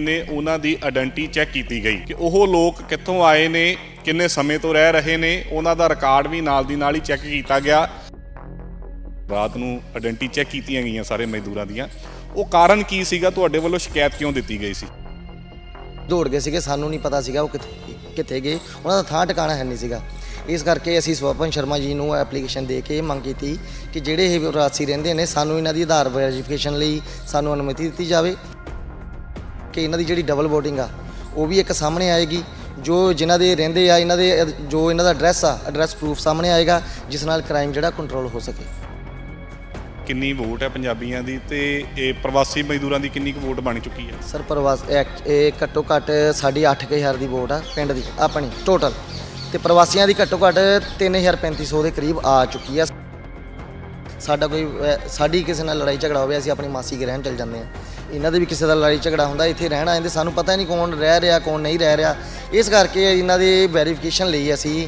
ਨੇ ਉਹਨਾਂ ਦੀ ਆਇਡੈਂਟੀ ਚੈੱਕ ਕੀਤੀ ਗਈ ਕਿ ਉਹ ਲੋਕ ਕਿੱਥੋਂ ਆਏ ਨੇ, ਕਿੰਨੇ ਸਮੇਂ ਤੋਂ ਰਹਿ ਰਹੇ ਨੇ, ਉਹਨਾਂ ਦਾ ਰਿਕਾਰਡ ਵੀ ਨਾਲ ਦੀ ਨਾਲ ਹੀ ਚੈੱਕ ਕੀਤਾ ਗਿਆ। ਰਾਤ ਨੂੰ ਆਇਡੈਂਟੀ ਚੈੱਕ ਕੀਤੀਆਂ ਗਈਆਂ ਸਾਰੇ ਮਜ਼ਦੂਰਾਂ ਦੀਆਂ। ਉਹ ਕਾਰਨ ਕੀ ਸੀਗਾ? ਤੁਹਾਡੇ ਵੱਲੋਂ ਸ਼ਿਕਾਇਤ ਕਿਉਂ ਦਿੱਤੀ ਗਈ ਸੀ? ਦੌੜ ਗਏ ਸੀਗੇ, ਸਾਨੂੰ ਨਹੀਂ ਪਤਾ ਸੀਗਾ ਉਹ ਕਿੱਥੇ ਕਿੱਥੇ ਗਏ। ਉਹਨਾਂ ਦਾ ਥਾਂ ਟਿਕਾਣਾ ਹੈ ਨਹੀਂ ਸੀਗਾ। ਇਸ ਕਰਕੇ ਅਸੀਂ ਸਵਪਨ ਸ਼ਰਮਾ ਜੀ ਨੂੰ ਐਪਲੀਕੇਸ਼ਨ ਦੇ ਕੇ ਮੰਗ ਕੀਤੀ ਕਿ ਜਿਹੜੇ ਇਹ ਵਿਰਾਸੀ ਰਹਿੰਦੇ ਨੇ, ਸਾਨੂੰ ਇਹਨਾਂ ਦੀ ਆਧਾਰ ਵੈਰੀਫਿਕੇਸ਼ਨ ਲਈ ਸਾਨੂੰ ਅਨੁਮਤੀ ਦਿੱਤੀ ਜਾਵੇ। ਕਿ ਇਹਨਾਂ ਦੀ ਜਿਹੜੀ ਡਬਲ ਵੋਟਿੰਗ ਆ ਉਹ ਵੀ ਇੱਕ ਸਾਹਮਣੇ ਆਏਗੀ। ਜੋ ਜਿਨ੍ਹਾਂ ਦੇ ਰਹਿੰਦੇ ਆ ਇਹਨਾਂ ਦੇ ਜੋ ਇਹਨਾਂ ਦਾ ਐਡਰੈਸ ਆ ਐਡਰੈਸ ਪ੍ਰੂਫ ਸਾਹਮਣੇ ਆਏਗਾ ਜਿਸ ਨਾਲ ਕ੍ਰਾਈਮ ਜਿਹੜਾ ਕੰਟਰੋਲ ਹੋ ਸਕੇ। ਕਿੰਨੀ ਵੋਟ ਹੈ ਪੰਜਾਬੀਆਂ ਦੀ ਤੇ ਇਹ ਪ੍ਰਵਾਸੀ ਮਜ਼ਦੂਰਾਂ ਦੀ ਕਿੰਨੀ ਕੁ ਵੋਟ ਬਣ ਚੁੱਕੀ ਹੈ ਸਰ ਪ੍ਰਵਾਸ ਇਹ ਘੱਟੋ ਘੱਟ ਸਾਡੀ 8000 ਦੀ ਵੋਟ ਆ ਪਿੰਡ ਦੀ ਆਪਣੀ ਟੋਟਲ ਤੇ ਪ੍ਰਵਾਸੀਆਂ ਦੀ ਘੱਟੋ ਘੱਟ 3350 ਦੇ ਕਰੀਬ ਆ ਚੁੱਕੀ ਆ। ਸਾਡਾ ਕੋਈ ਅਹ, ਸਾਡੀ ਕਿਸੇ ਨਾਲ ਲੜਾਈ ਝਗੜਾ ਹੋਵੇ ਅਸੀਂ ਆਪਣੀ ਮਾਸੀ ਕੇ ਰਹਿਣ ਚਲ ਜਾਂਦੇ ਆ। ਇਹਨਾਂ ਦੇ ਵੀ ਕਿਸੇ ਦਾ ਲੜਾਈ ਝਗੜਾ ਹੁੰਦਾ ਇੱਥੇ ਰਹਿਣ ਆ ਜਾਂਦੇ ਸਾਨੂੰ ਪਤਾ ਹੀ ਨਹੀਂ ਕੌਣ ਰਹਿ ਰਿਹਾ ਕੌਣ ਨਹੀਂ ਰਹਿ ਰਿਹਾ। ਇਸ ਕਰਕੇ ਇਹਨਾਂ ਦੀ ਵੈਰੀਫਿਕੇਸ਼ਨ ਲਈ ਅਸੀਂ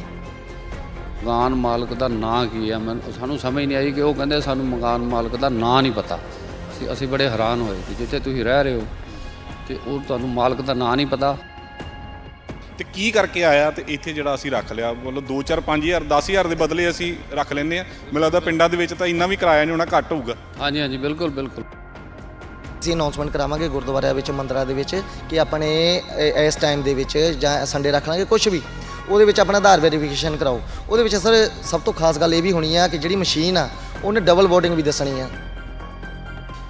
ਮਕਾਨ ਮਾਲਕ ਦਾ ਨਾਂ ਕੀ ਹੈ ਮੈਨੂੰ ਸਾਨੂੰ ਸਮਝ ਨਹੀਂ ਆਈ ਕਿ ਉਹ ਕਹਿੰਦੇ ਸਾਨੂੰ ਮਕਾਨ ਮਾਲਕ ਦਾ ਨਾਂ ਨਹੀਂ ਪਤਾ। ਅਸੀਂ ਅਸੀਂ ਬੜੇ ਹੈਰਾਨ ਹੋਏ ਕਿ ਜਿੱਥੇ ਤੁਸੀਂ ਰਹਿ ਰਹੇ ਹੋ ਤੇ ਉਹ ਤੁਹਾਨੂੰ ਮਾਲਕ ਦਾ ਨਾਂ ਨਹੀਂ ਪਤਾ। ਤੇ ਕੀ ਕਰਕੇ ਆਇਆ ਤੇ ਇੱਥੇ ਜਿਹੜਾ ਅਸੀਂ ਰੱਖ ਲਿਆ? ਬੋਲੋ 2 4 5000 10000 ਦੇ ਬਦਲੇ ਅਸੀਂ ਰੱਖ ਲੈਂਦੇ ਆ। ਮੈਨੂੰ ਲੱਗਦਾ ਪਿੰਡਾਂ ਦੇ ਵਿੱਚ ਤਾਂ ਇੰਨਾ ਵੀ ਕਿਰਾਇਆ ਨਹੀਂ ਹੋਣਾ ਘੱਟ ਹੋਊਗਾ। ਹਾਂਜੀ ਹਾਂਜੀ ਬਿਲਕੁਲ ਬਿਲਕੁਲ। ਅਸੀਂ ਅਨਾਉਂਸਮੈਂਟ ਕਰਾਵਾਂਗੇ ਗੁਰਦੁਆਰਿਆਂ ਵਿੱਚ, ਮੰਦਰਾਂ ਦੇ ਵਿੱਚ ਕਿ ਆਪਣੇ ਇਸ ਟਾਈਮ ਦੇ ਵਿੱਚ ਜਾਂ ਸੰਡੇ ਰੱਖ ਲਾਂਗੇ ਕੁਝ ਵੀ। ਉਹਦੇ ਵਿੱਚ ਆਪਣਾ ਆਧਾਰ ਵੈਰੀਫਿਕੇਸ਼ਨ ਕਰਾਓ। ਉਹਦੇ ਵਿੱਚ ਸਰ, ਸਭ ਤੋਂ ਖਾਸ ਗੱਲ ਇਹ ਵੀ ਹੋਣੀ ਆ ਕਿ ਜਿਹੜੀ ਮਸ਼ੀਨ ਆ, ਉਹਨੇ ਡਬਲ ਵੋਟਿੰਗ ਵੀ ਦੱਸਣੀ ਆ।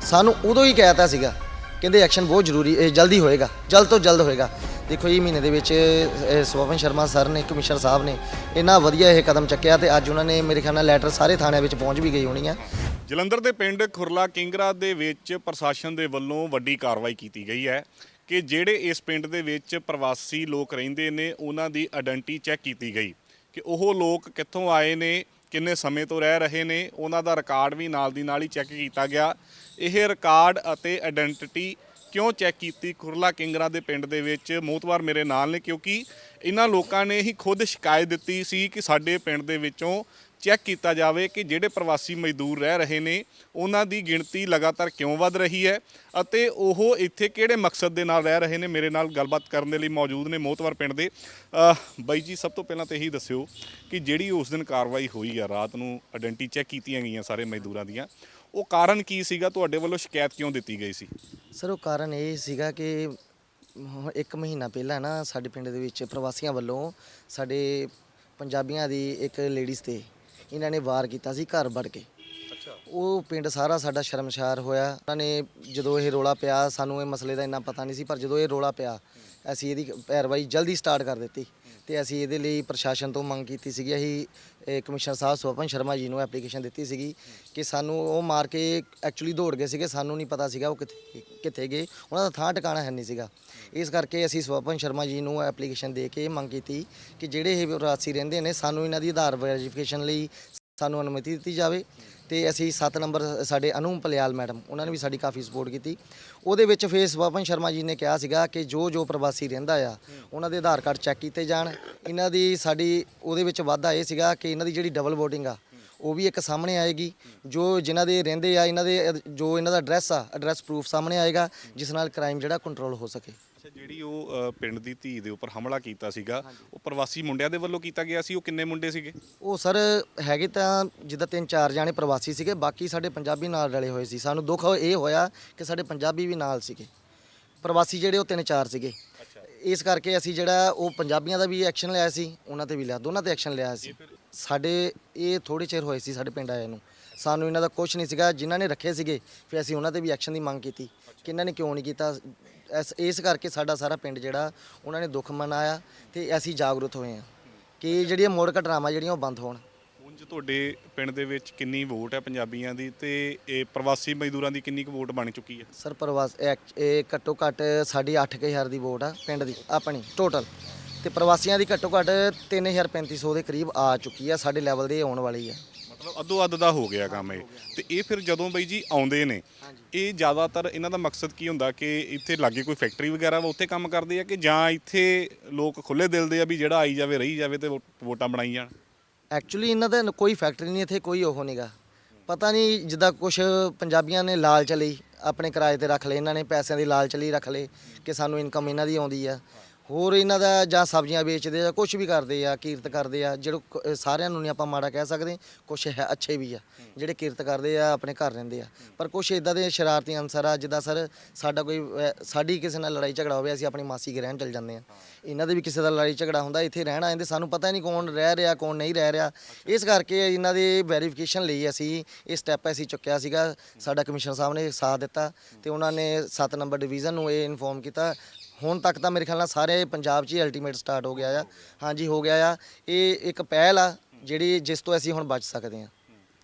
ਸਾਨੂੰ ਉਦੋਂ ਹੀ ਕਹਿਤਾ ਸੀਗਾ ਕਹਿੰਦੇ ਐਕਸ਼ਨ ਬਹੁਤ ਜ਼ਰੂਰੀ, ਇਹ ਜਲਦੀ ਹੋਏਗਾ, ਜਲਦ ਤੋਂ ਜਲਦ ਹੋਏਗਾ। ਦੇਖੋ ਜੀ, ਮਹੀਨੇ ਦੇ ਵਿੱਚ, ਇਹ ਸ਼ਰਮਾ ਸਰ ਨੇ ਕਮਿਸ਼ਨਰ ਸਾਹਿਬ ਨੇ ਇੰਨਾ ਵਧੀਆ ਇਹ ਕਦਮ ਚੱਕਿਆ ਤੇ ਅੱਜ ਉਹਨਾਂ ਨੇ ਮੇਰੇ ਖਿਆਲ ਨਾਲ ਲੈਟਰ ਸਾਰੇ ਥਾਣਿਆਂ ਵਿੱਚ ਪਹੁੰਚ ਵੀ ਗਈ ਹੋਣੀ ਆ। ਜਲੰਧਰ ਦੇ ਪਿੰਡ ਖੁਰਲਾ ਕਿੰਗਰਾ ਦੇ ਵਿੱਚ ਪ੍ਰਸ਼ਾਸਨ ਦੇ ਵੱਲੋਂ ਵੱਡੀ ਕਾਰਵਾਈ ਕੀਤੀ ਗਈ ਹੈ ਕਿ ਜਿਹੜੇ ਇਸ ਪਿੰਡ ਦੇ ਵਿੱਚ ਪ੍ਰਵਾਸੀ ਲੋਕ ਰਹਿੰਦੇ ਨੇ, ਉਹਨਾਂ ਦੀ ਆਇਡੈਂਟੀ ਚੈੱਕ ਕੀਤੀ ਗਈ ਕਿ ਉਹ ਲੋਕ ਕਿੱਥੋਂ ਆਏ ਨੇ, ਕਿੰਨੇ ਸਮੇਂ ਤੋਂ ਰਹਿ ਰਹੇ ਨੇ, ਉਹਨਾਂ ਦਾ ਰਿਕਾਰਡ ਵੀ ਨਾਲ ਦੀ ਨਾਲ ਹੀ ਚੈੱਕ ਕੀਤਾ ਗਿਆ। ਇਹ ਰਿਕਾਰਡ ਅਤੇ ਆਇਡੈਂਟੀਟੀ ਕਿਉਂ ਚੈੱਕ ਕੀਤੀ? ਖੁਰਲਾ ਕਿੰਗਰਾ ਦੇ ਪਿੰਡ ਦੇ ਵਿੱਚ ਮੋਤਵਾਰ ਮੇਰੇ ਨਾਲ ਨੇ ਕਿਉਂਕਿ ਇਹਨਾਂ ਲੋਕਾਂ ਨੇ ਹੀ ਖੁਦ ਸ਼ਿਕਾਇਤ ਦਿੱਤੀ ਸੀ ਕਿ ਸਾਡੇ ਪਿੰਡ ਦੇ ਵਿੱਚੋਂ ਚੈੱਕ ਕੀਤਾ ਜਾਵੇ ਕਿ ਜਿਹੜੇ ਪ੍ਰਵਾਸੀ ਮਜ਼ਦੂਰ ਰਹਿ ਰਹੇ ਨੇ, ਉਹਨਾਂ ਦੀ ਗਿਣਤੀ ਲਗਾਤਾਰ ਕਿਉਂ ਵੱਧ ਰਹੀ ਹੈ ਅਤੇ ਉਹ ਇੱਥੇ ਕਿਹੜੇ ਮਕਸਦ ਦੇ ਨਾਲ ਰਹਿ ਰਹੇ ਨੇ? ਮੇਰੇ ਨਾਲ ਗੱਲਬਾਤ ਕਰਨ ਦੇ ਲਈ ਮੌਜੂਦ ਨੇ ਮੋਤਵਰ ਪਿੰਡ ਦੇ। ਬਾਈ ਜੀ, ਸਭ ਤੋਂ ਪਹਿਲਾਂ ਤਾਂ ਇਹੀ ਦੱਸਿਓ ਕਿ ਜਿਹੜੀ ਉਸ ਦਿਨ ਕਾਰਵਾਈ ਹੋਈ ਆ, ਰਾਤ ਨੂੰ ਆਇਡੈਂਟੀ ਚੈੱਕ ਕੀਤੀਆਂ ਗਈਆਂ ਸਾਰੇ ਮਜ਼ਦੂਰਾਂ ਦੀਆਂ, ਉਹ ਕਾਰਨ ਕੀ ਸੀਗਾ? ਤੁਹਾਡੇ ਵੱਲੋਂ ਸ਼ਿਕਾਇਤ ਕਿਉਂ ਦਿੱਤੀ ਗਈ ਸੀ? ਸਰ, ਉਹ ਕਾਰਨ ਇਹ ਸੀਗਾ ਕਿ ਇੱਕ ਮਹੀਨਾ ਪਹਿਲਾਂ ਨਾ ਸਾਡੇ ਪਿੰਡ ਦੇ ਵਿੱਚ ਪ੍ਰਵਾਸੀਆਂ ਵੱਲੋਂ ਸਾਡੇ ਪੰਜਾਬੀਆਂ ਦੀ ਇੱਕ ਲੇਡੀਜ਼ ਤੇ ਇਹਨਾਂ ਨੇ ਵਾਰ ਕੀਤਾ ਸੀ ਘਰ ਵੜ ਕੇ। ਉਹ ਪਿੰਡ ਸਾਰਾ ਸਾਡਾ ਸ਼ਰਮਸ਼ਾਰ ਹੋਇਆ। ਉਹਨਾਂ ਨੇ ਜਦੋਂ ਇਹ ਰੋਲਾ ਪਿਆ ਸਾਨੂੰ ਇਹ ਮਸਲੇ ਦਾ ਇੰਨਾ ਪਤਾ ਨਹੀਂ ਸੀ ਪਰ ਜਦੋਂ ਇਹ ਰੋਲਾ ਪਿਆ ਅਸੀਂ ਇਹਦੀ ਪੈਰਵਾਈ ਜਲਦੀ ਸਟਾਰਟ ਕਰ ਦਿੱਤੀ ਤੇ ਅਸੀਂ ਇਹਦੇ ਲਈ ਪ੍ਰਸ਼ਾਸਨ ਤੋਂ ਮੰਗ ਕੀਤੀ ਸੀਗੀ। ਅਸੀਂ ਕਮਿਸ਼ਨਰ ਸਾਹਿਬ ਸਵਪਨ ਸ਼ਰਮਾ ਜੀ ਨੂੰ ਐਪਲੀਕੇਸ਼ਨ ਦਿੱਤੀ ਸੀਗੀ ਕਿ ਸਾਨੂੰ ਉਹ ਮਾਰ ਕੇ ਐਕਚੁਅਲੀ ਦੌੜ ਗਏ ਸੀਗੇ, ਸਾਨੂੰ ਨਹੀਂ ਪਤਾ ਸੀਗਾ ਉਹ ਕਿੱਥੇ ਕਿੱਥੇ ਗਏ। ਉਹਨਾਂ ਦਾ ਥਾਂ ਟਿਕਾਣਾ ਹੈ ਨਹੀਂ ਸੀਗਾ। ਇਸ ਕਰਕੇ ਅਸੀਂ ਸਵਪਨ ਸ਼ਰਮਾ ਜੀ ਨੂੰ ਐਪਲੀਕੇਸ਼ਨ ਦੇ ਕੇ ਮੰਗ ਕੀਤੀ ਕਿ ਜਿਹੜੇ ਇਹ ਵਿਰਾਸੀ ਰਹਿੰਦੇ ਨੇ, ਸਾਨੂੰ ਇਹਨਾਂ ਦੀ ਆਧਾਰ ਵੈਰੀਫਿਕੇਸ਼ਨ ਲਈ ਸਾਨੂੰ ਅਨੁਮਤੀ ਦਿੱਤੀ ਜਾਵੇ ਤੇ ਅਸੀਂ 7 ਨੰਬਰ ਸਾਡੇ ਅਨੂਮ ਪਲਿਆਲ ਮੈਡਮ, ਉਹਨਾਂ ਨੇ ਵੀ ਸਾਡੀ ਕਾਫੀ ਸਪੋਰਟ ਕੀਤੀ। ਉਹਦੇ ਵਿੱਚ ਫੇਸ ਵਪਨ ਸ਼ਰਮਾ ਜੀ ਨੇ ਕਿਹਾ ਸੀਗਾ ਕਿ ਜੋ ਜੋ ਪ੍ਰਵਾਸੀ ਰਹਿੰਦਾ ਆ, ਉਹਨਾਂ ਦੇ ਆਧਾਰ ਕਾਰਡ ਚੈੱਕ ਕੀਤੇ ਜਾਣ। ਇਹਨਾਂ ਦੀ ਸਾਡੀ, ਉਹਦੇ ਵਿੱਚ ਵਾਧਾ ਇਹ ਸੀਗਾ ਕਿ ਇਹਨਾਂ ਦੀ ਜਿਹੜੀ ਡਬਲ ਵੋਟਿੰਗ ਆ, ਉਹ ਵੀ ਇੱਕ ਸਾਹਮਣੇ ਆਏਗੀ। ਜੋ ਜਿਨ੍ਹਾਂ ਦੇ ਰਹਿੰਦੇ ਆ, ਇਹਨਾਂ ਦੇ, ਜੋ ਇਹਨਾਂ ਦਾ ਐਡਰੈਸ ਆ ਐਡਰੈਸ ਪ੍ਰੂਫ ਸਾਹਮਣੇ ਆਏਗਾ, ਜਿਸ ਨਾਲ ਕ੍ਰਾਈਮ ਜਿਹੜਾ ਕੰਟਰੋਲ ਹੋ ਸਕੇ। ਅੱਛਾ ਜਿਹੜੀ ਉਹ ਅ, ਪਿੰਡ ਦੀ ਧੀ ਦੇ ਉੱਪਰ ਹਮਲਾ ਕੀਤਾ ਸੀਗਾ ਉਹ ਪ੍ਰਵਾਸੀ ਮੁੰਡਿਆਂ ਦੇ ਵੱਲੋਂ ਕੀਤਾ ਗਿਆ ਸੀ? ਉਹ ਕਿੰਨੇ ਮੁੰਡੇ ਸੀਗੇ? ਉਹ ਸਰ ਹੈਗੇ ਤਾਂ ਜਿੱਦਾਂ ਤਿੰਨ ਚਾਰ ਜਾਣੇ ਪ੍ਰਵਾਸੀ ਸੀਗੇ ਬਾਕੀ ਸਾਡੇ ਪੰਜਾਬੀ ਨਾਲ ਰਲੇ ਹੋਏ ਸੀ। ਸਾਨੂੰ ਦੁੱਖ ਇਹ ਹੋਇਆ ਕਿ ਸਾਡੇ ਪੰਜਾਬੀ ਵੀ ਨਾਲ ਸੀਗੇ। ਪ੍ਰਵਾਸੀ ਜਿਹੜੇ ਉਹ ਤਿੰਨ ਚਾਰ ਸੀਗੇ। ਇਸ ਕਰਕੇ ਅਸੀਂ ਜਿਹੜਾ ਉਹ ਪੰਜਾਬੀਆਂ ਦਾ ਵੀ ਐਕਸ਼ਨ ਲਿਆ ਸੀ ਉਹਨਾਂ ਤੇ ਵੀ ਲਿਆ ਦੋਨਾਂ ਤੇ ਐਕਸ਼ਨ ਲਿਆ ਸੀ। ਸਾਡੇ ਇਹ ਥੋੜੇ ਚਿਰ ਹੋਏ ਸੀ ਸਾਡੇ ਪਿੰਡ ਆਏ ਨੂੰ। ਸਾਨੂੰ ਇਹਨਾਂ ਦਾ ਕੁਝ ਨਹੀਂ ਸੀਗਾ ਜਿਨ੍ਹਾਂ ਨੇ ਰੱਖੇ ਸੀਗੇ ਫਿਰ ਅਸੀਂ ਉਹਨਾਂ ਤੇ ਵੀ ਐਕਸ਼ਨ ਦੀ ਮੰਗ ਕੀਤੀ। ਕਿ ਇਹਨਾਂ ਨੇ ਕਿਉਂ ਨਹੀਂ ਕੀਤਾ? ਇਸ ਇਸ ਕਰਕੇ ਸਾਡਾ ਸਾਰਾ ਪਿੰਡ ਜਿਹੜਾ ਉਹਨਾਂ ਨੇ ਦੁੱਖ ਮਨਾਇਆ ਤੇ ਅਸੀਂ ਜਾਗਰੂਕ ਹੋਏ ਹਾਂ ਕਿ ਜਿਹੜੀਆਂ ਮੋੜ ਘਟਨਾਵਾਂ ਜਿਹੜੀਆਂ ਉਹ ਬੰਦ ਹੋਣ। ਉਂਝ ਤੁਹਾਡੇ ਪਿੰਡ ਦੇ ਵਿੱਚ ਕਿੰਨੀ ਵੋਟ ਹੈ ਪੰਜਾਬੀਆਂ ਦੀ ਤੇ ਇਹ ਪ੍ਰਵਾਸੀ ਮਜ਼ਦੂਰਾਂ ਦੀ ਕਿੰਨੀ ਕੁ ਵੋਟ ਬਣ ਚੁੱਕੀ ਹੈ? ਸਰ ਪ੍ਰਵਾਸ ਐਕ- ਇਹ ਘੱਟੋ ਘੱਟ ਸਾਡੀ 8000 ਦੀ ਵੋਟ ਆ ਪਿੰਡ ਦੀ ਆਪਣੀ ਟੋਟਲ ਤੇ ਪ੍ਰਵਾਸੀਆਂ ਦੀ ਘੱਟੋ ਘੱਟ 3350 ਦੇ ਕਰੀਬ ਆ ਚੁੱਕੀ ਆ ਸਾਡੇ ਲੈਵਲ ਦੇ ਆਉਣ ਵਾਲੀ ਆ। ਮਤਲਬ ਅੱਧੋ ਅੱਧ ਦਾ ਹੋ ਗਿਆ ਕੰਮ ਇਹ। ਤੇ ਇਹ ਫਿਰ ਜਦੋਂ ਬਈ ਜੀ ਆਉਂਦੇ ਨੇ ਇਹ ਜ਼ਿਆਦਾਤਰ ਇਹਨਾਂ ਦਾ ਮਕਸਦ ਕੀ ਹੁੰਦਾ ਕਿ ਇੱਥੇ ਲਾਗੇ ਕੋਈ ਫੈਕਟਰੀ ਵਗੈਰਾ ਵਾ ਉੱਥੇ ਕੰਮ ਕਰਦੇ ਆ ਕਿ ਜਾਂ ਇੱਥੇ ਲੋਕ ਖੁੱਲੇ ਦਿਲ ਦੇ ਆ ਵੀ ਜਿਹੜਾ ਆਈ ਜਾਵੇ ਰਹੀ ਜਾਵੇ ਤੇ ਵੋਟਾਂ ਬਣਾਈ ਜਾਣ? ਐਕਚੁਅਲੀ ਇਹਨਾਂ ਦਾ ਕੋਈ ਫੈਕਟਰੀ ਨਹੀਂ ਇੱਥੇ ਕੋਈ ਉਹ ਨਹੀਂਗਾ ਪਤਾ ਨਹੀਂ ਜਿੱਦਾਂ ਕੁਝ ਪੰਜਾਬੀਆਂ ਨੇ ਲਾਲਚ ਲਈ ਆਪਣੇ ਕਿਰਾਏ ਤੇ ਰੱਖ ਲਏ ਇਹਨਾਂ ਨੇ ਪੈਸਿਆਂ ਦੀ ਲਾਲਚ ਲਈ ਰੱਖ ਲਏ ਕਿ ਸਾਨੂੰ ਇਨਕਮ ਇਹਨਾਂ ਦੀ ਆਉਂਦੀ ਆ। ਹੋਰ ਇਹਨਾਂ ਦਾ ਜਾਂ ਸਬਜ਼ੀਆਂ ਵੇਚਦੇ ਆ ਕੁਝ ਵੀ ਕਰਦੇ ਆ, ਕੀਰਤ ਕਰਦੇ ਆ, ਜਿਹੜੇ ਸਾਰਿਆਂ ਨੂੰ ਨਹੀਂ ਆਪਾਂ ਮਾੜਾ ਕਹਿ ਸਕਦੇ ਕੁਝ ਹੈ ਅੱਛੇ ਵੀ ਆ, ਜਿਹੜੇ ਕੀਰਤ ਕਰਦੇ ਆ, ਆਪਣੇ ਘਰ ਰਹਿੰਦੇ ਆ। ਪਰ ਕੁਝ ਇਦਾਂ ਦੇ ਸ਼ਰਾਰਤੀ ਅਨਸਰ ਆ, ਜਿੱਦਾਂ ਸਰ ਸਾਡਾ ਕੋਈ ਸਾਡੀ ਕਿਸੇ ਨਾਲ ਲੜਾਈ ਝਗੜਾ ਹੋਵੇ, ਅਸੀਂ ਆਪਣੀ ਮਾਸੀ ਕੇ ਰਹਿਣ ਚਲ ਜਾਂਦੇ ਆ। ਇਹਨਾਂ ਦੇ ਵੀ ਕਿਸੇ ਦਾ ਲੜਾਈ ਝਗੜਾ ਹੁੰਦਾ, ਇੱਥੇ ਰਹਿਣ ਆ ਜਾਂਦੇ, ਸਾਨੂੰ ਪਤਾ ਨਹੀਂ ਕੌਣ ਰਹਿ ਰਿਹਾ, ਕੌਣ ਨਹੀਂ ਰਹਿ ਰਿਹਾ। ਇਸ ਕਰਕੇ ਇਹਨਾਂ ਦੇ ਵੈਰੀਫਿਕੇਸ਼ਨ ਲਈ ਅਸੀਂ ਇਹ ਸਟੈਪ ਅਸੀਂ ਚੁੱਕਿਆ ਸੀਗਾ, ਸਾਡਾ ਕਮਿਸ਼ਨਰ ਸਾਹਿਬ ਨੇ ਸਾਥ ਦਿੱਤਾ ਤੇ ਉਹਨਾਂ ਨੇ 7 ਨੰਬਰ ਡਿਵੀਜ਼ਨ ਨੂੰ ਇਹ ਇਨਫੋਰਮ ਕੀਤਾ ਹੁਣ ਤੱਕ ਤਾਂ ਮੇਰੇ ਖਿਆਲ ਨਾਲ ਸਾਰੇ ਪੰਜਾਬ 'ਚ ਹੀ ਅਲਟੀਮੇਟ ਸਟਾਰਟ ਹੋ ਗਿਆ ਆ। ਹਾਂਜੀ ਹੋ ਗਿਆ ਆ। ਇਹ ਇੱਕ ਪਹਿਲ ਆ ਜਿਹੜੀ ਜਿਸ ਤੋਂ ਅਸੀਂ ਹੁਣ ਬਚ ਸਕਦੇ ਹਾਂ।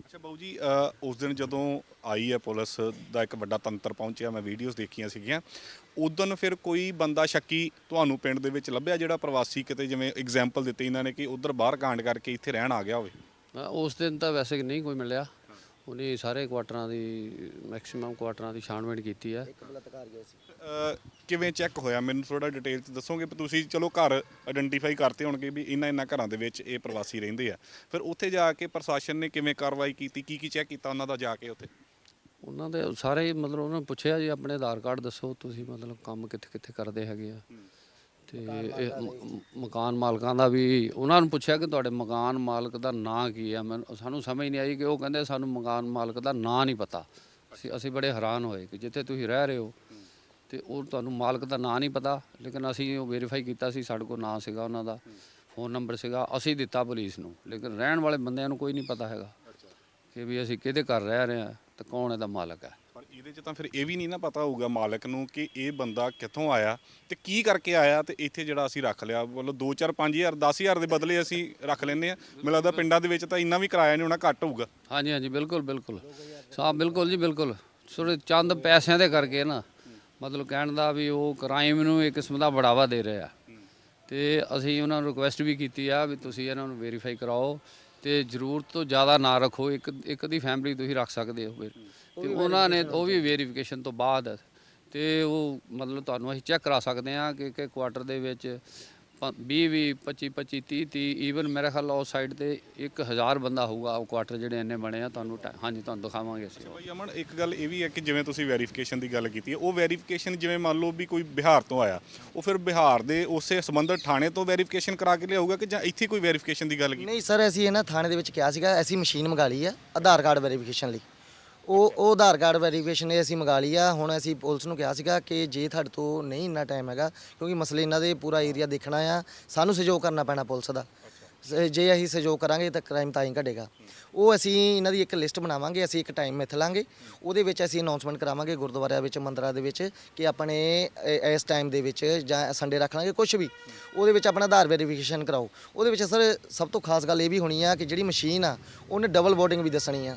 ਅੱਛਾ ਬਾਊ ਜੀ ਅ, ਉਸ ਦਿਨ ਜਦੋਂ ਆਈ ਹੈ ਪੁਲਿਸ ਦਾ ਇੱਕ ਵੱਡਾ ਤੰਤਰ ਪਹੁੰਚਿਆ ਮੈਂ ਵੀਡੀਓਜ਼ ਦੇਖੀਆਂ ਸੀਗੀਆਂ ਉਦੋਂ ਫਿਰ ਕੋਈ ਬੰਦਾ ਸ਼ੱਕੀ ਤੁਹਾਨੂੰ ਪਿੰਡ ਦੇ ਵਿੱਚ ਲੱਭਿਆ ਜਿਹੜਾ ਪ੍ਰਵਾਸੀ ਕਿਤੇ ਜਿਵੇਂ ਐਗਜ਼ਾਮਪਲ ਦਿੱਤੇ ਇਹਨਾਂ ਨੇ ਕਿ ਉਧਰ ਬਾਹਰ ਕਾਂਡ ਕਰਕੇ ਇੱਥੇ ਰਹਿਣ ਆ ਗਿਆ ਹੋਵੇ? ਉਸ ਦਿਨ ਤਾਂ ਵੈਸੇ ਨਹੀਂ ਕੋਈ ਮਿਲਿਆ। ਉਹਨੇ ਸਾਰੇ ਕੁਆਟਰਾਂ ਦੀ ਮੈਕਸਿਮਮ ਕੁਆਟਰਾਂ ਦੀ ਛਾਣਬੀਣ ਕੀਤੀ ਹੈ ਇੱਕ ਬਲਤਕਾਰ ਗਿਆ ਸੀ। ਕਿਵੇਂ ਚੈੱਕ ਹੋਇਆ? ਮੈਨੂੰ ਥੋੜਾ ਡਿਟੇਲ ਚ ਦੱਸੋਗੇ? ਵੀ ਤੁਸੀਂ ਚਲੋ ਘਰ ਆਇਡੈਂਟੀਫਾਈ ਕਰਤੇ ਹੋਣਗੇ ਵੀ ਇਹਨਾਂ ਇਹਨਾਂ ਘਰਾਂ ਦੇ ਵਿੱਚ ਇਹ ਪ੍ਰਵਾਸੀ ਰਹਿੰਦੇ ਆ। ਫਿਰ ਉੱਥੇ ਜਾ ਕੇ ਪ੍ਰਸ਼ਾਸਨ ਨੇ ਕਿਵੇਂ ਕਾਰਵਾਈ ਕੀਤੀ? ਕੀ ਕੀ ਚੈੱਕ ਕੀਤਾ ਉਹਨਾਂ ਦਾ ਜਾ ਕੇ ਉੱਥੇ? ਉਹਨਾਂ ਦੇ ਸਾਰੇ ਮਤਲਬ ਉਹਨਾਂ ਨੂੰ ਪੁੱਛਿਆ ਜੀ ਆਪਣੇ ਆਧਾਰ ਕਾਰਡ ਦੱਸੋ ਤੁਸੀਂ ਮਤਲਬ ਕੰਮ ਕਿੱਥੇ ਕਿੱਥੇ ਕਰਦੇ ਹੈਗੇ ਆ। ਤੇ ਇਹ ਮ- ਮਕਾਨ ਮਾਲਕਾਂ ਦਾ ਵੀ ਉਹਨਾਂ ਨੂੰ ਪੁੱਛਿਆ ਕਿ ਤੁਹਾਡੇ ਮਕਾਨ ਮਾਲਕ ਦਾ ਨਾਂ ਕੀ ਆ? ਮੈਨੂੰ ਸਾਨੂੰ ਸਮਝ ਨਹੀਂ ਆਈ ਕਿ ਉਹ ਕਹਿੰਦੇ ਸਾਨੂੰ ਮਕਾਨ ਮਾਲਕ ਦਾ ਨਾਂ ਨਹੀਂ ਪਤਾ। ਅਸੀਂ ਅਸੀਂ ਬੜੇ ਹੈਰਾਨ ਹੋਏ ਕਿ ਜਿੱਥੇ ਤੁਸੀਂ ਰਹਿ ਰਹੇ ਹੋ ਤੇ ਉਹ ਤੁਹਾਨੂੰ ਮਾਲਕ ਦਾ ਨਾਂ ਨਹੀਂ ਪਤਾ ਲੇਕਿਨ ਅਸੀਂ ਉਹ ਵੈਰੀਫਾਈ ਕੀਤਾ ਸੀ ਸਾਡੇ ਕੋਲ ਨਾਂ ਸੀਗਾ ਉਹਨਾਂ ਦਾ ਫੋਨ ਨੰਬਰ ਸੀਗਾ ਅਸੀਂ ਦਿੱਤਾ ਪੁਲਿਸ ਨੂੰ ਲੇਕਿਨ ਰਹਿਣ ਵਾਲੇ ਬੰਦਿਆਂ ਨੂੰ ਕੋਈ ਨਹੀਂ ਪਤਾ ਹੈਗਾ ਕਿ ਵੀ ਅਸੀਂ ਕਿਹਦੇ ਘਰ ਰਹਿ ਰਹੇ ਹਾਂ ਤੇ ਕੌਣ ਇਹਦਾ ਮਾਲਕ ਹੈ। ਪਰ ਇਹਦੇ 'ਚ ਤਾਂ ਫਿਰ ਇਹ ਵੀ ਨਹੀਂ ਨਾ ਪਤਾ ਹੋਊਗਾ ਮਾਲਕ ਨੂੰ ਕਿ ਇਹ ਬੰਦਾ ਕਿੱਥੋਂ ਆਇਆ ਤੇ ਕੀ ਕਰਕੇ ਆਇਆ ਤੇ ਇੱਥੇ ਜਿਹੜਾ ਅਸੀਂ ਰੱਖ ਲਿਆ ਮਤਲਬ 2 4 5000 10000 ਦੇ ਬਦਲੇ ਅਸੀਂ ਰੱਖ ਲੈਂਦੇ ਆ ਮੈਨੂੰ ਲੱਗਦਾ ਪਿੰਡਾਂ ਦੇ ਵਿੱਚ ਤਾਂ ਇੰਨਾ ਵੀ ਕਿਰਾਇਆ ਨਹੀਂ ਹੋਣਾ ਘੱਟ ਹੋਊਗਾ। ਹਾਂਜੀ ਹਾਂਜੀ ਬਿਲਕੁਲ ਬਿਲਕੁਲ। ਸਾਹ ਬਿਲਕੁਲ ਜੀ ਬਿਲਕੁਲ। ਥੋੜੇ ਚੰਦ ਪੈਸਿਆਂ ਦੇ ਕਰਕੇ ਨਾ। ਮਤਲਬ ਕਹਿਣ ਦਾ ਵੀ ਉਹ ਕ੍ਰਾਈਮ ਨੂੰ ਇੱਕ ਕਿਸਮ ਦਾ ਬੜਾਵਾ ਦੇ ਰਹੇ। ਤੇ ਅਸੀਂ ਉਹਨਾਂ ਨੂੰ ਰਿਕੁਐਸਟ ਵੀ ਕੀਤੀ ਆ ਵੀ ਤੁਸੀਂ ਇਹਨਾਂ ਨੂੰ ਵੈਰੀਫਾਈ ਕਰਾਓ ਤੇ ਜ਼ਰੂਰਤ ਤੋਂ ਜ਼ਿਆਦਾ ਨਾ ਰੱਖੋ ਇੱਕ ਇੱਕ ਦੀ ਫੈਮਿਲੀ ਤੁਸੀਂ ਰੱਖ ਸਕਦੇ ਹੋ ਫਿਰ। ਤੇ ਉਹਨਾਂ ਨੇ ਉਹ ਵੀ ਵੈਰੀਫਿਕੇਸ਼ਨ ਤੋਂ ਬਾਅਦ ਤੇ ਉਹ ਮਤਲਬ ਤੁਹਾਨੂੰ ਅਸੀਂ ਚੈੱਕ ਕਰਾ ਸਕਦੇ ਆ ਕਿ ਕਿ ਕੁਆਟਰ ਦੇ ਵਿੱਚ 20 20 25 25 30 30 ਈਵਨ ਮੇਰੇ ਖਿਆਲ ਉਸ ਸਾਈਡ ਤੇ 1000 ਬੰਦਾ ਹੋਊਗਾ ਉਹ ਕੁਆਟਰ ਜਿਹੜੇ ਇੰਨੇ ਬਣੇ ਆ ਤੁਹਾਨੂੰ ਟਾ- ਹਾਂਜੀ ਤੁਹਾਨੂੰ ਦਿਖਾਵਾਂਗੇ ਅਸੀਂ। ਭਾਈ ਅਮਨ ਇੱਕ ਗੱਲ ਇਹ ਵੀ ਹੈ ਕਿ ਜਿਵੇਂ ਤੁਸੀਂ ਵੈਰੀਫਿਕੇਸ਼ਨ ਦੀ ਗੱਲ ਕੀਤੀ ਹੈ ਉਹ ਵੈਰੀਫਿਕੇਸ਼ਨ ਜਿਵੇਂ ਮੰਨ ਲਓ ਵੀ ਕੋਈ ਬਿਹਾਰ ਤੋਂ ਆਇਆ ਉਹ ਫਿਰ ਬਿਹਾਰ ਦੇ ਉਸੇ ਸੰਬੰਧਿਤ ਥਾਣੇ ਤੋਂ ਵੈਰੀਫਿਕੇਸ਼ਨ ਕਰਾ ਕੇ ਲਿਆਊਗਾ ਕਿ ਜਾਂ ਇੱਥੇ ਕੋਈ ਵੈਰੀਫਿਕੇਸ਼ਨ ਦੀ ਗੱਲ ਕੀਤੀ ਨਹੀਂ ਸਰ ਅਸੀਂ ਇਹਨਾਂ ਥਾਣੇ ਦੇ ਵਿੱਚ ਕਿਹਾ ਸੀਗਾ ਅਸੀਂ ਮਸ਼ੀਨ ਮੰਗਾ ਲਈ ਆ ਆਧਾਰ ਕਾਰਡ ਵੈਰੀਫਿਕੇਸ਼ਨ ਲਈ ਉਹ ਉਹ ਆਧਾਰ ਕਾਰਡ ਵੈਰੀਫਿਕੇਸ਼ਨ ਇਹ ਅਸੀਂ ਮੰਗਾ ਲਈ ਆ। ਹੁਣ ਅਸੀਂ ਪੁਲਿਸ ਨੂੰ ਕਿਹਾ ਸੀਗਾ ਕਿ ਜੇ ਤੁਹਾਡੇ ਤੋਂ ਨਹੀਂ ਇੰਨਾ ਟਾਈਮ ਹੈਗਾ ਕਿਉਂਕਿ ਮਸਲੇ ਇਹਨਾਂ ਦੇ ਪੂਰਾ ਏਰੀਆ ਦੇਖਣਾ ਆ ਸਾਨੂੰ ਸਹਿਯੋਗ ਕਰਨਾ ਪੈਣਾ ਪੁਲਿਸ ਦਾ। ਸ- ਜੇ ਅਸੀਂ ਸਹਿਯੋਗ ਕਰਾਂਗੇ ਤਾਂ ਕ੍ਰਾਈਮ ਤਾਂ ਹੀ ਘਟੇਗਾ। ਉਹ ਅਸੀਂ ਇਹਨਾਂ ਦੀ ਇੱਕ ਲਿਸਟ ਬਣਾਵਾਂਗੇ ਅਸੀਂ ਇੱਕ ਟਾਈਮ ਮਿਥ ਲਾਂਗੇ। ਉਹਦੇ ਵਿੱਚ ਅਸੀਂ ਅਨਾਉਂਸਮੈਂਟ ਕਰਾਵਾਂਗੇ ਗੁਰਦੁਆਰਿਆਂ ਵਿੱਚ ਮੰਦਰਾਂ ਦੇ ਵਿੱਚ ਕਿ ਆਪਣੇ ਇਸ ਟਾਈਮ ਦੇ ਵਿੱਚ ਜਾਂ ਸੰਡੇ ਰੱਖ ਲਾਂਗੇ ਕੁਝ ਵੀ। ਉਹਦੇ ਵਿੱਚ ਆਪਣਾ ਆਧਾਰ ਵੈਰੀਫਿਕੇਸ਼ਨ ਕਰਾਓ। ਉਹਦੇ ਵਿੱਚ ਸਰ ਸਭ ਤੋਂ ਖਾਸ ਗੱਲ ਇਹ ਵੀ ਹੋਣੀ ਆ ਕਿ ਜਿਹੜੀ ਮਸ਼ੀਨ ਆ ਉਹਨੇ ਡਬਲ ਵੋਟਿੰਗ ਵੀ ਦੱਸਣੀ ਆ।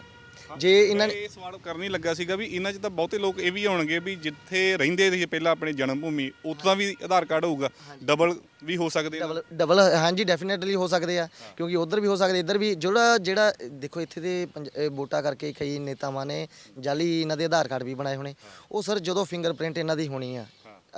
ਜੇ ਇਹਨਾਂ ਮੈਂ ਇਹ ਸਵਾਲ ਕਰਨ ਹੀ ਲੱਗਾ ਸੀਗਾ ਵੀ ਇਹਨਾਂ 'ਚ ਤਾਂ ਬਹੁਤੇ ਲੋਕ ਇਹ ਵੀ ਹੋਣਗੇ ਵੀ ਜਿੱਥੇ ਰਹਿੰਦੇ ਸੀ ਪਹਿਲਾਂ ਆਪਣੀ ਜਨਮ ਭੂਮੀ ਉੱਥੋਂ ਦਾ ਵੀ ਆਧਾਰ ਕਾਰਡ ਹੋਊਗਾ। ਡਬਲ ਵੀ ਹੋ ਸਕਦੇ ਆ। ਡਬਲ ਡਬਲ ਹਾਂਜੀ ਡੈਫੀਨਿਟਲੀ ਹੋ ਸਕਦੇ ਆ ਕਿਉਂਕਿ ਉਧਰ ਵੀ ਹੋ ਸਕਦੇ ਇੱਧਰ ਵੀ ਜਿਹੜਾ ਜਿਹੜਾ ਦੇਖੋ ਇੱਥੇ ਦੇ ਪੰਜ- ਇਹ ਵੋਟਾਂ ਕਰਕੇ ਕਈ ਨੇਤਾਵਾਂ ਨੇ ਜਾਲੀ ਇਹਨਾਂ ਦੇ ਆਧਾਰ ਕਾਰਡ ਵੀ ਬਣਾਏ ਹੋਣੇ। ਉਹ ਸਰ ਜਦੋਂ ਫਿੰਗਰਪ੍ਰਿੰਟ ਇਹਨਾਂ ਦੀ ਹੋਣੀ ਆ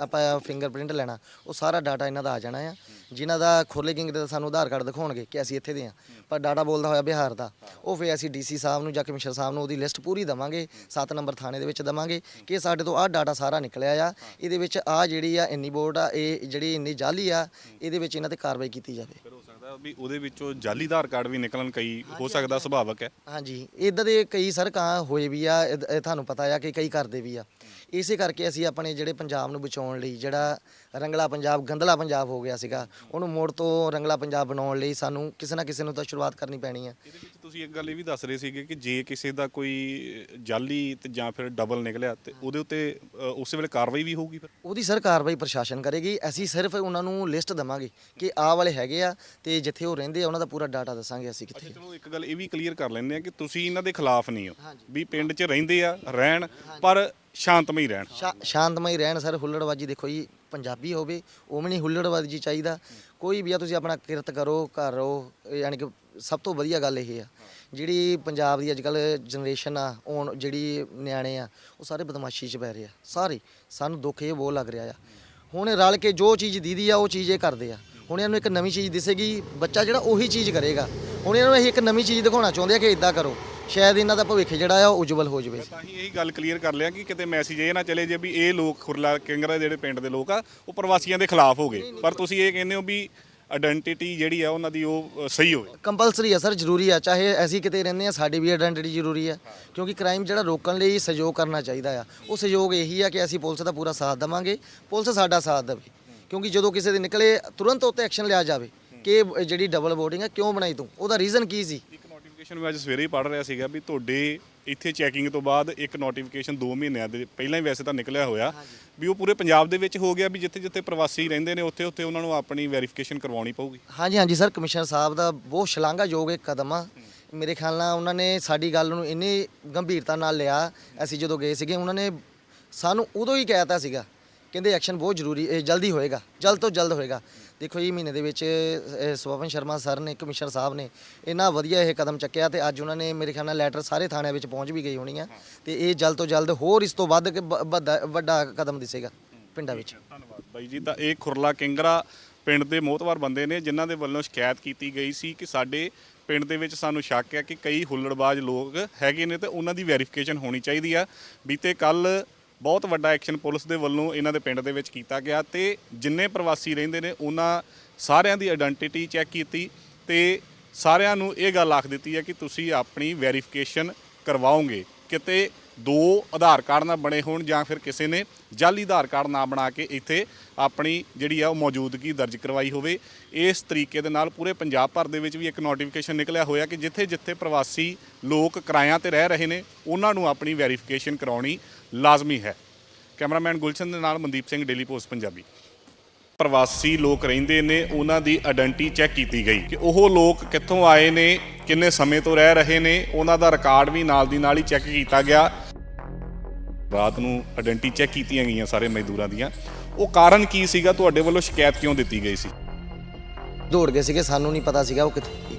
ਆਪਾਂ ਫਿੰਗਰਪ੍ਰਿੰਟ ਲੈਣਾ ਉਹ ਸਾਰਾ ਡਾਟਾ ਇਹਨਾਂ ਦਾ ਆ ਜਾਣਾ ਆ। ਜਿਨ੍ਹਾਂ ਦਾ ਖੋਲੇਕਿੰਗ ਦਾ ਸਾਨੂੰ ਆਧਾਰ ਕਾਰਡ ਦਿਖਾਉਣਗੇ ਕਿ ਅਸੀਂ ਇੱਥੇ ਦੇ ਆ ਪਰ ਡਾਟਾ ਬੋਲਦਾ ਹੋਇਆ ਬਿਹਾਰ ਦਾ। ਉਹ ਫੇ ਅਸੀਂ ਡੀਸੀ ਸਾਹਿਬ ਨੂੰ ਜਾਂ ਕਮਿਸ਼ਨਰ ਸਾਹਿਬ ਨੂੰ ਉਹਦੀ ਲਿਸਟ ਪੂਰੀ ਦਵਾਂਗੇ 7 ਨੰਬਰ ਥਾਣੇ ਦੇ ਵਿੱਚ ਦਵਾਂਗੇ ਕਿ ਸਾਡੇ ਤੋਂ ਆਹ ਡਾਟਾ ਸਾਰਾ ਨਿਕਲਿਆ ਆ। ਇਹਦੇ ਵਿੱਚ ਆ ਜਿਹੜੀ ਆ ਇੰਨੀ ਬੋਰਡ ਆ ਇਹ ਜਿਹੜੀ ਇੰਨੀ ਜਾਲੀ ਆ ਇਹਦੇ ਵਿੱਚ ਇਹਨਾਂ ਤੇ ਕਾਰਵਾਈ ਕੀਤੀ ਜਾਵੇ। ਫਿਰ ਹੋ ਸਕਦਾ ਵੀ ਉਹਦੇ ਵਿੱਚੋਂ ਜਾਲੀ ਆਧਾਰ ਕਾਰਡ ਵੀ ਨਿਕਲਣ ਕਈ ਹੋ ਸਕਦਾ ਸੁਭਾਵਕ ਹੈ। ਹਾਂਜੀ ਇਦਾਂ ਦੇ ਕਈ ਸਰ ਕਾਂ ਹੋਏ ਵੀ ਆ ਇਹ- ਇਹ ਤੁਹਾਨੂੰ ਪਤਾ ਆ ਕਿ ਕਈ ਕਰਦੇ ਵੀ ਆ। ਇਸੇ ਕਰਕੇ ਅਸੀਂ ਆਪਣੇ ਜਿਹੜੇ ਪੰਜਾਬ ਨੂੰ ਬਚਾਉਣ ਲਈ ਜਿਹੜਾ ਰੰਗਲਾ ਪੰਜਾਬ ਗੰਦਲਾ ਪੰਜਾਬ ਹੋ ਗਿਆ ਸੀਗਾ ਉਹਨੂੰ ਮੋੜ ਤੋਂ ਰੰਗਲਾ ਪੰਜਾਬ ਬਣਾਉਣ ਲਈ ਸਾਨੂੰ ਕਿਸੇ ਨਾ ਕਿਸੇ ਨੂੰ ਤਾਂ ਸ਼ੁਰੂਆਤ ਕਰਨੀ ਪੈਣੀ ਆ। ਇਹਦੇ ਵਿੱਚ ਤੁਸੀਂ ਇੱਕ ਗੱਲ ਇਹ ਵੀ ਦੱਸ ਰਹੇ ਸੀਗੇ ਕਿ ਜੇ ਕਿਸੇ ਦਾ ਕੋਈ ਜਾਲੀ ਤੇ ਜਾਂ ਫਿਰ ਡਬਲ ਨਿਕਲਿਆ ਤੇ ਉਹਦੇ ਉੱਤੇ ਅ, ਉਸੇ ਵੇਲੇ ਕਾਰਵਾਈ ਵੀ ਹੋਊਗੀ ਫਿਰ? ਉਹਦੀ ਸਰ ਕਾਰਵਾਈ ਪ੍ਰਸ਼ਾਸਨ ਕਰੇਗੀ। ਅਸੀਂ ਸਿਰਫ ਉਹਨਾਂ ਨੂੰ ਲਿਸਟ ਦਵਾਂਗੇ ਕਿ ਆਹ ਵਾਲੇ ਹੈਗੇ ਆ ਤੇ ਜਿੱਥੇ ਉਹ ਰਹਿੰਦੇ ਆ ਉਹਨਾਂ ਦਾ ਪੂਰਾ ਡਾਟਾ ਦੱਸਾਂਗੇ ਅਸੀਂ ਅੱਛਾ ਕਿੱਥੇ ਚਲੋ ਇੱਕ ਗੱਲ ਇਹ ਵੀ ਕਲੀਅਰ ਕਰ ਲੈਂਦੇ ਆ ਕਿ ਤੁਸੀਂ ਇਹਨਾਂ ਦੇ ਖਿਲਾਫ ਨਹੀਂ ਹੋ। ਵੀ ਪਿੰਡ 'ਚ ਰਹਿੰਦੇ ਆ ਰਹਿਣ ਪਰ ਸ਼ਾਂਤਮਈ ਰਹਿਣ। ਸ਼ਾ- ਸ਼ਾਂਤਮਈ ਰਹਿਣ ਸਰ, ਹੁੱਲੜਬਾਜੀ ਦੇਖੋ ਜੀ, ਪੰਜਾਬੀ ਹੋਵੇ ਉਹ ਵੀ ਨਹੀਂ ਹੁੱਲੜਬਾਜੀ ਚਾਹੀਦਾ। ਕੋਈ ਵੀ ਆ, ਤੁਸੀਂ ਆਪਣਾ ਕਿਰਤ ਕਰੋ, ਘਰ ਰਹੋ, ਇਹ ਯਾਨੀ ਕਿ ਸਭ ਤੋਂ ਵਧੀਆ ਗੱਲ ਇਹ ਆ। ਜਿਹੜੀ ਪੰਜਾਬ ਦੀ ਅੱਜਕੱਲ ਜਨਰੇਸ਼ਨ ਆ, ਹੁਣ ਜਿਹੜੀ ਨਿਆਣੇ ਆ, ਉਹ ਸਾਰੇ ਬਦਮਾਸ਼ੀ 'ਚ ਪੈ ਰਹੇ ਆ, ਸਾਰੇ। ਸਾਨੂੰ ਦੁੱਖ ਇਹ ਬਹੁਤ ਲੱਗ ਰਿਹਾ ਆ। ਹੁਣ ਇਹ ਰਲ ਕੇ ਜੋ ਚੀਜ਼ ਦੀਦੀ ਆ, ਉਹ ਚੀਜ਼ ਇਹ ਕਰਦੇ ਆ। ਹੁਣ ਇਹਨਾਂ ਨੂੰ ਇੱਕ ਨਵੀਂ ਚੀਜ਼ ਦਿਸੇਗੀ, ਬੱਚਾ ਜਿਹੜਾ ਉਹੀ ਚੀਜ਼ ਕਰੇਗਾ। ਹੁਣ ਇਹਨਾਂ ਨੂੰ ਅਸੀਂ ਇੱਕ ਨਵੀਂ ਚੀਜ਼ ਦਿਖਾਉਣਾ ਚਾਹੁੰਦੇ ਆ ਕਿ ਇਦਾਂ ਕਰੋ। ਸ਼ਾਇਦ ਇਹਨਾਂ ਦਾ ਭਵਿੱਖ ਜਿਹੜਾ ਆ ਉਹ ਉਜਵਲ ਹੋ ਜਾਵੇ। ਤਾਂ ਹੀ ਇਹੀ ਗੱਲ ਕਲੀਅਰ ਕਰ ਲਿਆ ਕਿ ਕਿਤੇ ਮੈਸੇਜ ਇਹ ਨਾ ਚਲੇ ਜੇ ਵੀ ਇਹ ਲੋਕ ਖੁਰਲਾ ਕਿੰਗਰਾ ਜਿਹੜੇ ਪਿੰਡ ਦੇ ਲੋਕ ਆ ਉਹ ਪ੍ਰਵਾਸੀਆਂ ਦੇ ਖਿਲਾਫ ਹੋ ਗਏ। ਪਰ ਤੁਸੀਂ ਇਹ ਕਹਿੰਦੇ ਹੋ ਵੀ ਆਇਡੈਂਟੀਟੀ ਜਿਹੜੀ ਆ ਉਹਨਾਂ ਦੀ ਉਹ ਸਹੀ ਹੋਵੇ। ਕੰਪਲਸਰੀ ਆ ਸਰ ਜ਼ਰੂਰੀ ਆ ਚਾਹੇ ਅਸੀਂ ਕਿਤੇ ਰਹਿੰਦੇ ਆ ਸਾਡੀ ਵੀ ਆਇਡੈਂਟੀਟੀ ਜ਼ਰੂਰੀ ਆ। ਕਿਉਂਕਿ ਕ੍ਰਾਈਮ ਜਿਹੜਾ ਰੋਕਣ ਲਈ ਸਹਿਯੋਗ ਕਰਨਾ ਚਾਹੀਦਾ ਆ। ਉਹ ਸਹਿਯੋਗ ਇਹੀ ਆ ਕਿ ਅਸੀਂ ਪੁਲਿਸ ਦਾ ਪੂਰਾ ਸਾਥ ਦੇਵਾਂਗੇ ਪੁਲਿਸ ਸਾਡਾ ਸਾਥ ਦੇਵੇ। ਕਿਉਂਕਿ ਜਦੋਂ ਕਿਸੇ ਦੇ ਨਿਕਲੇ ਤੁਰੰਤ ਉੱਤੇ ਐਕਸ਼ਨ ਲਿਆ ਜਾਵੇ ਕਿ ਇਹ ਜਿਹੜੀ ਡਬਲ ਵੋਟਿੰਗ ਆ ਕਿਉਂ ਬਣਾਈ ਤੂੰ? ਉਹਦਾ ਰੀਜ਼ਨ ਕੀ ਸੀ? ਨੋਟੀਫਿਕੇਸ਼ਨ ਮੈਂ ਅੱਜ ਸਵੇਰੇ ਹੀ ਪੜ੍ਹ ਰਿਹਾ ਸੀਗਾ ਵੀ ਤੁਹਾਡੇ ਇੱਥੇ ਚੈਕਿੰਗ ਤੋਂ ਬਾਅਦ ਇੱਕ ਨੋਟੀਫਿਕੇਸ਼ਨ 2 ਮਹੀਨਿਆਂ ਦੇ ਪਹਿਲਾਂ ਹੀ ਵੈਸੇ ਤਾਂ ਨਿਕਲਿਆ ਹੋਇਆ ਵੀ ਉਹ ਪੂਰੇ ਪੰਜਾਬ ਦੇ ਵਿੱਚ ਹੋ ਗਿਆ ਵੀ ਜਿੱਥੇ ਜਿੱਥੇ ਪ੍ਰਵਾਸੀ ਰਹਿੰਦੇ ਨੇ ਉੱਥੇ ਉੱਥੇ ਉਹਨਾਂ ਨੂੰ ਆਪਣੀ ਵੈਰੀਫਿਕੇਸ਼ਨ ਕਰਵਾਉਣੀ ਪਊਗੀ। ਹਾਂਜੀ ਹਾਂਜੀ ਸਰ ਕਮਿਸ਼ਨਰ ਸਾਹਿਬ ਦਾ ਬਹੁਤ ਸ਼ਲਾਘਾਯੋਗ ਇੱਕ ਕਦਮ ਆ। ਮੇਰੇ ਖਿਆਲ ਨਾਲ ਉਹਨਾਂ ਨੇ ਸਾਡੀ ਗੱਲ ਨੂੰ ਇੰਨੀ ਗੰਭੀਰਤਾ ਨਾਲ ਲਿਆ ਅਸੀਂ ਜਦੋਂ ਗਏ ਸੀਗੇ ਉਹਨਾਂ ਨੇ ਸਾਨੂੰ ਉਦੋਂ ਹੀ ਕਹਿਤਾ ਸੀਗਾ ਕਹਿੰਦੇ ਐਕਸ਼ਨ ਬਹੁਤ ਜ਼ਰੂਰੀ ਇਹ ਜਲਦੀ ਹੋਏਗਾ ਜਲਦ ਤੋਂ ਜਲਦ ਹੋਏਗਾ। ਦੇਖੋ ਜੀ ਮਹੀਨੇ ਦੇ ਵਿੱਚ ਅਹ, ਸਵਪਨ ਸ਼ਰਮਾ ਸਰ ਨੇ ਕਮਿਸ਼ਨਰ ਸਾਹਿਬ ਨੇ ਇੰਨਾ ਵਧੀਆ ਇਹ ਕਦਮ ਚੱਕਿਆ ਤੇ ਅੱਜ ਉਹਨਾਂ ਨੇ ਮੇਰੇ ਖਿਆਲ ਨਾਲ ਲੈਟਰ ਸਾਰੇ ਥਾਣਿਆਂ ਵਿੱਚ ਪਹੁੰਚ ਵੀ ਗਈ ਹੋਣੀ ਆ। ਤੇ ਇਹ ਜਲਦ ਤੋਂ ਜਲਦ ਹੋਰ ਇਸ ਤੋਂ ਵੱਧ ਕੇ ਬ- ਵੱਡਾ- ਵੱਡਾ ਕਦਮ ਦਿਸੇਗਾ ਪਿੰਡਾਂ ਵਿੱਚ। ਧੰਨਵਾਦ। ਬਾਈ ਜੀ ਤਾਂ ਇਹ ਖੁਰਲਾ ਕਿੰਗਰਾ ਪਿੰਡ ਦੇ ਮੋਹਤਵਾਰ ਬੰਦੇ ਨੇ ਜਿਨ੍ਹਾਂ ਦੇ ਵੱਲੋਂ ਸ਼ਿਕਾਇਤ ਕੀਤੀ ਗਈ ਸੀ ਕਿ ਸਾਡੇ ਪਿੰਡ ਦੇ ਵਿੱਚ ਸਾਨੂੰ ਸ਼ੱਕ ਹੈ ਕਿ ਕਈ ਹੁੱਲੜਬਾਜ਼ ਲੋਕ ਹੈਗੇ ਨੇ ਤੇ ਉਹਨਾਂ ਦੀ ਵੈਰੀਫਿਕੇਸ਼ਨ ਹੋਣੀ ਚਾਹੀਦੀ ਆ। ਬੀਤੇ ਕੱਲ ਬਹੁਤ ਵੱਡਾ ਐਕਸ਼ਨ ਪੁਲਿਸ ਦੇ ਵੱਲੋਂ ਇਹਨਾਂ ਦੇ ਪਿੰਡ ਦੇ ਵਿੱਚ ਕੀਤਾ ਗਿਆ ਤੇ ਜਿੰਨੇ ਪ੍ਰਵਾਸੀ ਰਹਿੰਦੇ ਨੇ, ਉਹਨਾਂ ਸਾਰਿਆਂ ਦੀ ਆਇਡੈਂਟੀਟੀ ਚੈੱਕ ਕੀਤੀ ਤੇ ਸਾਰਿਆਂ ਨੂੰ ਇਹ ਗੱਲ ਆਖ ਦਿੱਤੀ ਹੈ ਕਿ ਤੁਸੀਂ ਆਪਣੀ ਵੈਰੀਫਿਕੇਸ਼ਨ ਕਰਵਾਓਗੇ, ਕਿਤੇ ਦੋ ਆਧਾਰ ਕਾਰਡ ਨਾ ਬਣੇ ਹੋਣ ਜਾਂ ਫਿਰ ਕਿਸੇ ਨੇ ਜਾਲੀ ਆਧਾਰ ਕਾਰਡ ਨਾ ਬਣਾ ਕੇ ਇੱਥੇ ਆਪਣੀ ਜਿਹੜੀ ਆ ਉਹ ਮੌਜੂਦਗੀ ਦਰਜ ਕਰਵਾਈ ਹੋਵੇ। ਇਸ ਤਰੀਕੇ ਦੇ ਨਾਲ ਪੂਰੇ ਪੰਜਾਬ ਭਰ ਦੇ ਵਿੱਚ ਵੀ ਇੱਕ ਨੋਟੀਫਿਕੇਸ਼ਨ ਨਿਕਲਿਆ ਹੋਇਆ ਕਿ ਜਿੱਥੇ ਜਿੱਥੇ ਪ੍ਰਵਾਸੀ ਲੋਕ ਕਿਰਾਇਆਂ ਤੇ ਰਹਿ ਰਹੇ ਨੇ, ਉਹਨਾਂ ਨੂੰ ਆਪਣੀ ਵੈਰੀਫਿਕੇਸ਼ਨ ਕਰਾਉਣੀ ਲਾਜ਼ਮੀ ਹੈ। ਕੈਮਰਾਮੈਨ ਗੁਲਸ਼ਨ ਦੇ ਨਾਲ ਮਨਦੀਪ ਸਿੰਘ ਡੇਲੀ ਪੋਸਟ ਪੰਜਾਬੀ। ਪ੍ਰਵਾਸੀ ਲੋਕ ਰਹਿੰਦੇ ਨੇ, ਉਹਨਾਂ ਦੀ ਆਇਡੈਂਟੀ ਚੈੱਕ ਕੀਤੀ ਗਈ ਕਿ ਉਹ ਲੋਕ ਕਿੱਥੋਂ ਆਏ ਨੇ, ਕਿੰਨੇ ਸਮੇਂ ਤੋਂ ਰਹਿ ਰਹੇ ਨੇ, ਉਹਨਾਂ ਦਾ ਰਿਕਾਰਡ ਵੀ ਨਾਲ ਦੀ ਨਾਲ ਹੀ ਚੈੱਕ ਕੀਤਾ ਗਿਆ। ਰਾਤ ਨੂੰ ਆਇਡੈਂਟੀ ਚੈੱਕ ਕੀਤੀਆਂ ਗਈਆਂ ਸਾਰੇ ਮਜ਼ਦੂਰਾਂ ਦੀਆਂ। ਉਹ ਕਾਰਨ ਕੀ ਸੀਗਾ? ਤੁਹਾਡੇ ਵੱਲੋਂ ਸ਼ਿਕਾਇਤ ਕਿਉਂ ਦਿੱਤੀ ਗਈ ਸੀ? ਦੌੜ ਗਏ ਸੀਗੇ, ਸਾਨੂੰ ਨਹੀਂ ਪਤਾ ਸੀਗਾ ਉਹ ਕਿੱਥੇ।